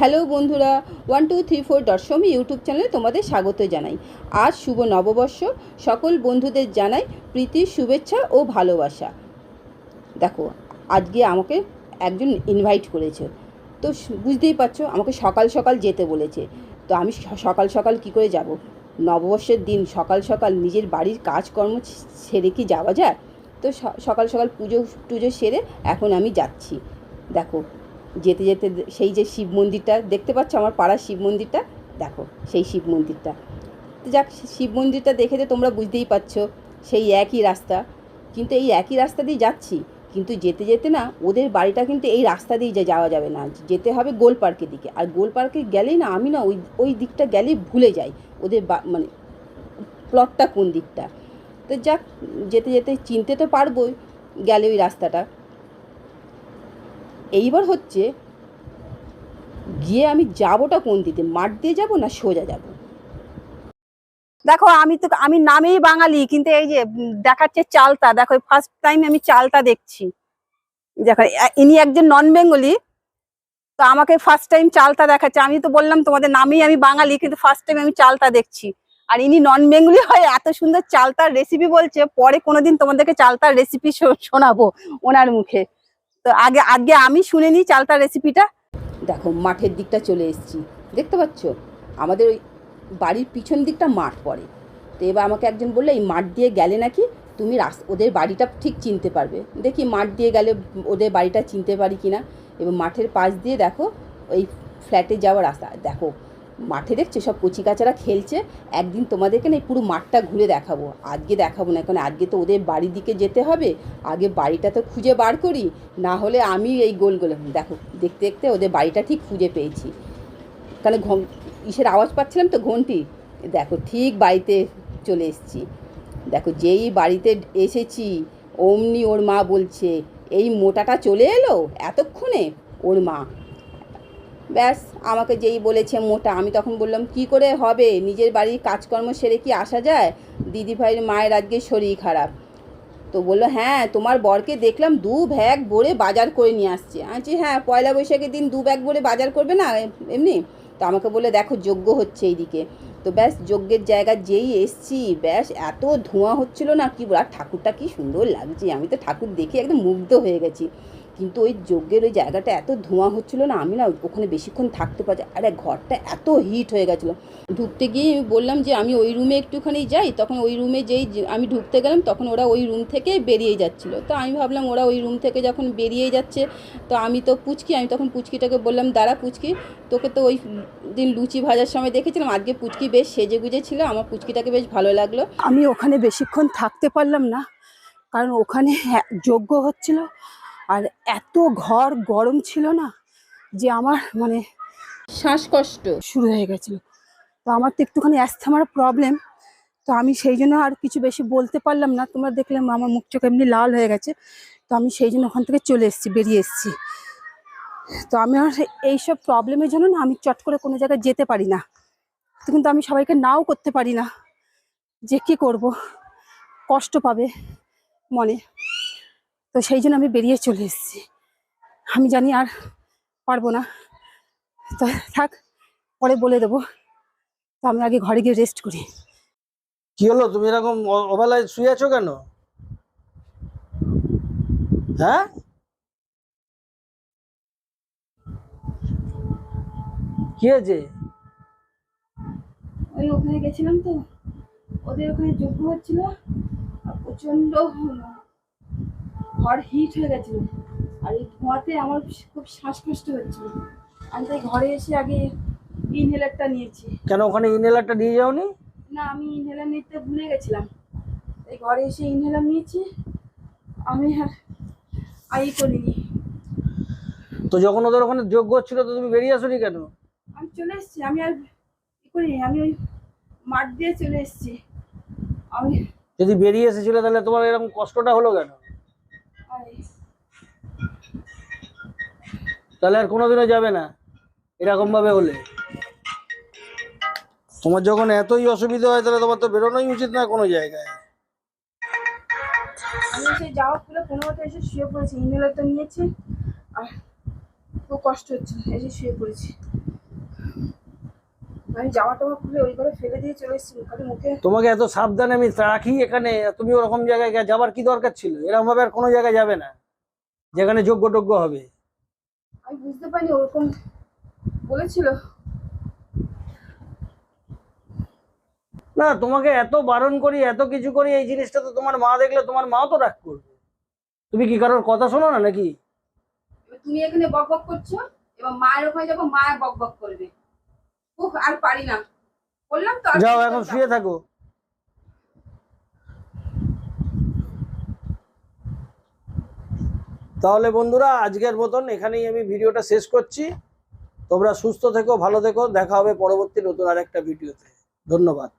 Hello বন্ধুরা, one two three four Dashami YouTube চ্যানেলে তোমাদের স্বাগত জানাই। আজ শুভ নববর্ষ, সকল বন্ধুদের জানাই প্রীতির শুভেচ্ছা ও ভালোবাসা। দেখো, আজকে আমাকে একজন ইনভাইট করেছে। তো বুঝতেই পারছ, আমাকে সকাল সকাল যেতে বলেছে। তো আমি সকাল সকাল কি করে যাব? নববর্ষের দিন সকাল সকাল নিজের বাড়ির কাজকর্ম সেরে কি যাওয়া যায়? তো সকাল সকাল পুজো, টুজো সেরে এখন আমি যাচ্ছি। দেখো যেতে যেতে সেই যে শিব মন্দিরটা, দেখতে পাচ্ছ আমার পাড়ার শিব মন্দিরটা? দেখো, সেই শিব মন্দিরটা। যাক শিব মন্দিরটা দেখে যে তোমরা বুঝতেই পারছ, সেই একই রাস্তা। কিন্তু এই একই রাস্তা দিয়ে যাচ্ছি, কিন্তু যেতে যেতে না ওদের বাড়িটা কিন্তু এই রাস্তা দিয়ে যাওয়া যাবে না। যেতে হবে গোল পার্কের দিকে। আর গোল পার্কে গেলেই না আমি না ওই ওই দিকটা গেলেই ভুলে যাই। ওদের মানে প্লটটা কোন দিকটা? তো যাক, যেতে যেতে চিনতে তো পারবোই গেলে ওই রাস্তাটা। এইবার হচ্ছে গিয়ে আমি যাবোটা কোন দিকে? মাঠ দিয়ে যাব না সোজা যাব? দেখো, আমি তো, আমি নামেই বাঙালি, কিন্তু এই যে দেখাচ্ছে চালতা দেখো ফার্স্ট টাইম আমি চালতা দেখছি। দেখো, ইনি একজন নন বেঙ্গলি তো আমাকে ফার্স্ট টাইম চালতা দেখাচ্ছে। আমি তো বললাম, তোমাদের নামেই আমি বাঙালি, কিন্তু ফার্স্ট টাইম আমি চালতা দেখছি। আর ইনি নন বেঙ্গলি হয় এত সুন্দর চালতার রেসিপি বলছে, পরে কোনোদিন তোমাদেরকে চালতার রেসিপি শোনাবো ওনার মুখে। তো আগে আজকে আমি শুনে নিই চালতার রেসিপিটা দেখো, মাঠের দিকটা চলে এসেছি। দেখতে পাচ্ছ? আমাদের ওই বাড়ির পিছন দিকটা মাঠ পড়ে। তো এবার আমাকে একজন বলল, এই মাঠ দিয়ে গেলে নাকি তুমি রাস, ওদের বাড়িটা ঠিক চিনতে পারবে? দেখি মাঠ দিয়ে গেলে ওদের বাড়িটা চিনতে পারি কিনা। এবং মাঠের পাশ দিয়ে দেখো ওই ফ্ল্যাটে যাওয়ার রাস্তা। দেখো মাঠে দেখছ সব কচিকাচারা খেলছে। একদিন তোমাদেরকে না এই পুরো মাঠটা ঘুরে দেখাবো। আজকে দেখাবো না, কারণ আজকে তো ওদের বাড়ির দিকে যেতে হবে। আগে বাড়িটা তো খুঁজে বার করি, না হলে আমি এই গোল গোল দেখো, দেখতে দেখতে ওদের বাড়িটা ঠিক খুঁজে পেয়েছি। কারণ ঘম ইসের আওয়াজ পাচ্ছিলাম তো ঘন্টি? দেখো, ঠিক বাড়িতে চলে এসেছি। দেখো, যেই বাড়িতে এসেছি, অমনি ওর মা বলছে, এই মোটাটা চলে এলো? এতক্ষণে? ওর মা ব্যাস, আমাকে যেই বলেছে মোটা, আমি তখন বললাম, কি করে হবে? নিজের বাড়ির কাজকর্ম সেরে কি আসা যায়? দিদি ভাইয়ের মায়ের আজকে শরীর খারাপ। তো বলল হ্যাঁ তোমার বরকে দেখলাম দু ব্যাগ ভরে বাজার করে নিয়ে আসছে। বলছি হ্যাঁ পয়লা বৈশাখের দিন দু ব্যাগ ভরে বাজার করবে না এমনি? তো আমাকে বলে দেখো যজ্ঞ হচ্ছে এইদিকে। তো ব্যাস, যজ্ঞের জায়গা যেই এসছি, ব্যাস, এত ধোঁয়া হচ্ছিল না, কি বল, আর ঠাকুরটা কি সুন্দর লাগছে, আমি তো ঠাকুর দেখে একদম মুগ্ধ হয়ে গেছি। কিন্তু ওই যজ্ঞের ওই জায়গাটা এত ধোঁয়া হচ্ছিল না আমি না ওখানে বেশিক্ষণ থাকতে পারছি আরে ঘরটা এত হিট হয়ে গেছিল। ঢুকতে গিয়ে বললাম যে আমি ওই রুমে একটুখানি যাই। তখন ওই রুমে যেই আমি ঢুকতে গেলাম তখন ওরা ওই রুম থেকে বেরিয়ে যাচ্ছিল। তো আমি ভাবলাম ওরা ওই রুম থেকে যখন বেরিয়ে যাচ্ছে তো আমি তো পুচকি। আমি তখন পুচকিটাকে বললাম দাঁড়া পুচকি তোকে তো ওই দিন লুচি ভাজার সময় দেখেছিলাম আজকে পুচকি বেশ সেজে গুজে ছিল আমার পুচকিটাকে বেশ ভালো লাগল। আমি ওখানে বেশিক্ষণ থাকতে পারলাম না কারণ ওখানে হ্যাঁ, যজ্ঞ হচ্ছিল আর এত ঘর গরম ছিল না যে আমার মানে শ্বাসকষ্ট। শুরু হয়ে গেছিল। তো আমার তো একটুখানি অ্যাস্থমার প্রবলেম তো আমি সেই জন্য আর কিছু বেশি বলতে পারলাম না। তোমরা দেখলাম আমার মুখ চোখ এমনি লাল হয়ে গেছে তো আমি সেই জন্য ওখান থেকে চলে এসেছি বেরিয়ে এসেছি। তো আমি আর এইসব প্রবলেমের জন্য না আমি চট করে কোনো জায়গায় যেতে পারি না। তো কিন্তু আমি সবাইকে নাও করতে পারি না। যে কি করব? কষ্ট পাবে মনে। তো সেই জন্য আমি বেরিয়ে চলে এসেছি। আমি জানি আর পারব না। তো থাক পরে বলে দেবো। তো আমি আগে ঘরে গিয়ে রেস্ট করি। কি হলো? তুমি এরকম অবেলায় শুয়ে আছো কেন? হ্যাঁ? কি হয়েছে? ওই ওখানে গেছিলাম তো। ওদের ওখানে যজ্ঞ হচ্ছিল আর প্রচণ্ড ঘর হিট হয়ে গেছিল। আর এই ধোঁয়াতে আমার খুব শ্বাসকষ্ট হচ্ছিল। আমি তাই ঘরে এসে আগে ইনহেলারটা নিয়েছি। কেন ওখানে ইনহেলারটা নিয়ে যাওনি? না আমি ইনহেলার নিতে ভুলে গেছিলাম। এই ঘরে এসে ইনহেলার নিয়েছি। আমি আর আই করিনি। তো যখন ওদের ওখানে যোগ্য হচ্ছিল তো তুমি বেরিয়ে আসোনি কেন? আমি চলে এসেছি। আমি আর ই করিনি। আমি ওই মাঠ দিয়ে চলে এসেছি। আমি যদি বেরিয়ে এসেছিলে তাহলে তোমার এরকম কষ্টটা হলো কেন আই- তাহলে আর কোনোদিনও যাবে না এরকম ভাবে হলে। তোমার যখন এতই অসুবিধা হয় তাহলে তোমার তো বেরোনোই উচিত না কোনো জায়গায়। আমি সেই যাওয়া খুলে কোনো মতো এসে শুয়ে পড়েছি ইনহেলারটা নিয়েছি। আর খুব কষ্ট হচ্ছে এসে শুয়ে পড়েছি। আমি খুলে ওই ঘরে ফেলে দিয়ে চলে এসেছি মুখে। তোমাকে এত সাবধানে আমি রাখি এখানে তুমি ওরকম জায়গায় যাবার কি দরকার ছিল? এরকম ভাবে আর কোনো জায়গায় যাবে না যেখানে যোগ্য টোগ্য হবে। আমি বুঝতে পারিনি ওরকম বলেছিল। না তোমাকে এত বারণ করি এত কিছু করি এই জিনিসটা তো তোমার মা দেখলে তোমার মাও তো রাগ করবে। তুমি কি কারোর কথা শোনো না নাকি? তুমি এখানে বক বক করছ এবার মায়ের ওখানে যাব মা বক বক করবে। উফ আর পারি না। বললাম তো যাও এখন শুয়ে থাকো। তাহলে বন্ধুরা, আজকের মতন এখানেই আমি ভিডিওটা শেষ করছি। তোমরা সুস্থ থেকো, ভালো থেকো, দেখা হবে পরবর্তী নতুন আরেকটা ভিডিওতে। ধন্যবাদ।